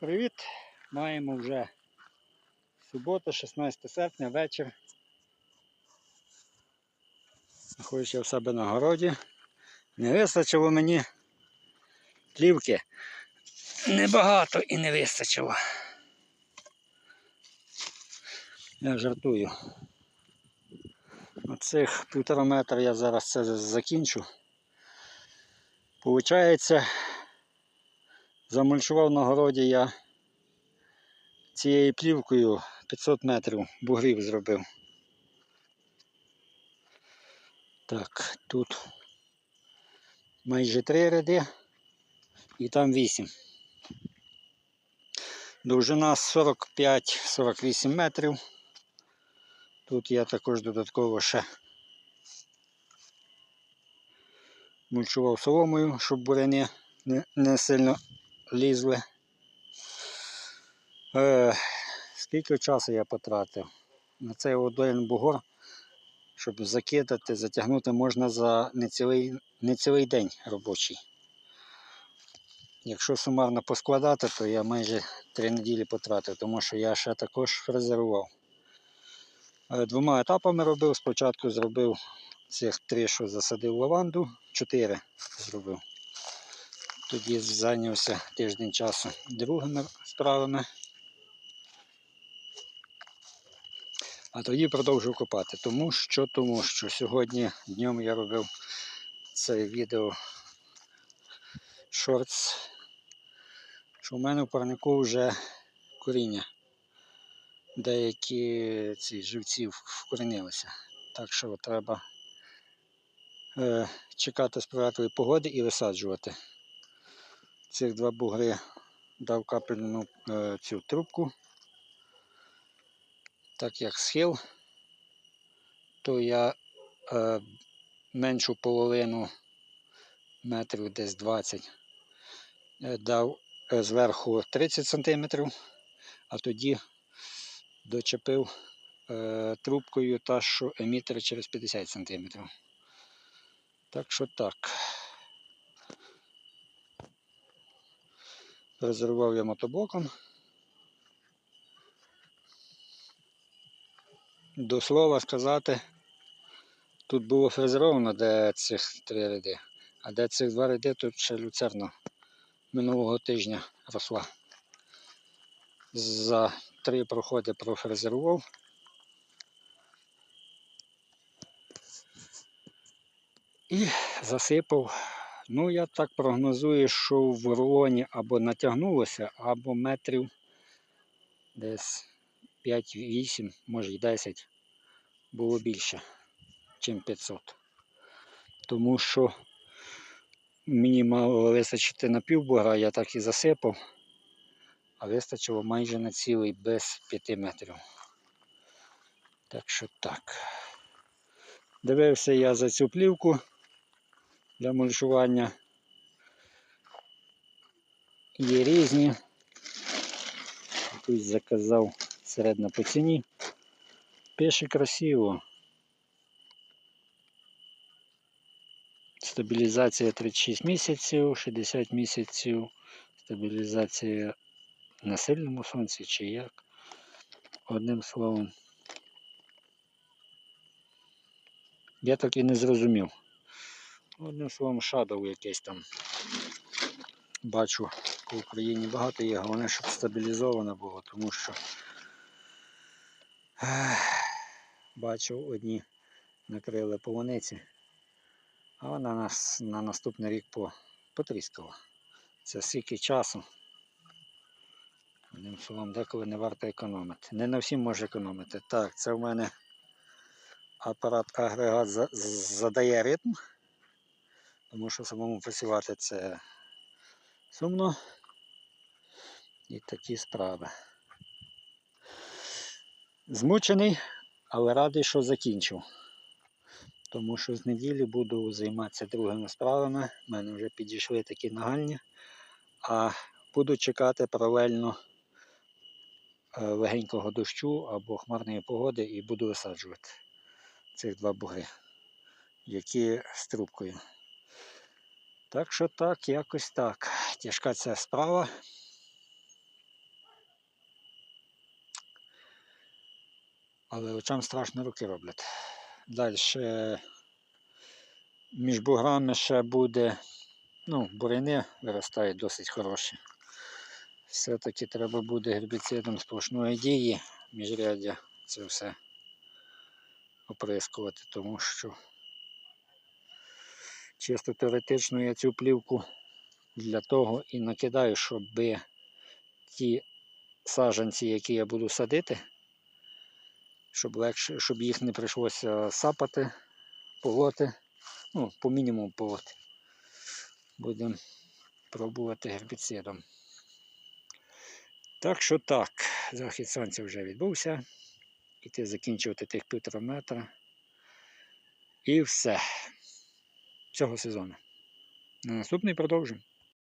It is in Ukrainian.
Привіт! Маємо вже субота, 16 серпня, вечір. Знаходжуся в себе на городі. Не вистачило мені плівки. Небагато і не вистачило. Я жартую. Оцих півтора метра я зараз це закінчу. Получається, замульчував на городі я цією плівкою 500 метрів бугрів зробив. Так, тут майже три ряди і там 8. Довжина 45-48 метрів. Тут я також додатково ще мульчував соломою, щоб буряни не, не сильно лізли. Е, скільки часу я потратив? На цей один бугор, щоб закидати, затягнути можна за не цілий, день робочий. Якщо сумарно поскладати, то я майже три неділі потратив, тому що я ще також фрезерував. Е, Двома етапами робив. Спочатку зробив цих три, що засадив лаванду, чотири зробив. Тоді зайнявся тиждень часу другими справами. А тоді продовжив копати. Тому що, тому що сьогодні днем я робив це відео шортс, що в мене в парнику вже коріння. Деякі ці живці вкорінилися. Так що треба е, чекати сприятливої погоди і висаджувати. Цих два бугри дав капельну е, цю трубку. Так як схил, то я е, меншу половину метрів десь 20 е, дав зверху 30 см, а тоді дочепив трубкою та що емітер через 50 см. Так що так. Резервував я мотоблоком. До слова сказати, тут було фрезеровано, де цих три ряди, а де цих два ряди, тут ще люцерна минулого тижня росла. За три проходи профрезерував. І засипав. Ну, я так прогнозую, що в рулоні або натягнулося, або метрів десь 5-8, може й 10 було більше, ніж 500. Тому що мені мало вистачити на півбора, я так і засипав, а вистачило майже на цілий без 5 метрів. Так що так. Дивився я за цю плівку для мульчування. Є різні. Якусь заказав середньо по ціні. Пише красиво. Стабілізація 36 місяців, 60 місяців, стабілізація на сильному сонці чи як. Одним словом. Я так і не зрозумів. Одним словом, шадов якийсь там. Бачу, по Україні багато є, головне, щоб стабілізовано було, тому що бачу, одні накрили полуниці, а вона нас на наступний рік по, потріскала. Це стільки часу. Одним словом, деколи не варто економити. Не на всім може економити. Так, це в мене апарат агрегат задає ритм, тому що самому працювати це сумно. І такі справи. Змучений, але радий, що закінчив. Тому що з неділі буду займатися другими справами. У мене вже підійшли такі нагальні. А буду чекати паралельно е, легенького дощу або хмарної погоди і буду висаджувати цих два бугри, які з трубкою. Так що так, якось так. Тяжка ця справа. Але очам страшно руки роблять. Далі між буграми ще буде, ну, бурини виростають досить хороші. Все-таки треба буде гербіцидом сплошної дії міжряддя це все оприскувати, тому що чисто теоретично я цю плівку для того і накидаю, щоб ті саджанці, які я буду садити, щоб легше, щоб їх не прийшлося сапати, полоти, ну, по мінімуму полоти. Будемо пробувати гербіцидом. Так що так, захід сонця вже відбувся. Іти закінчувати тих півтора метра. І все. Цього сезону. На наступний продовжимо.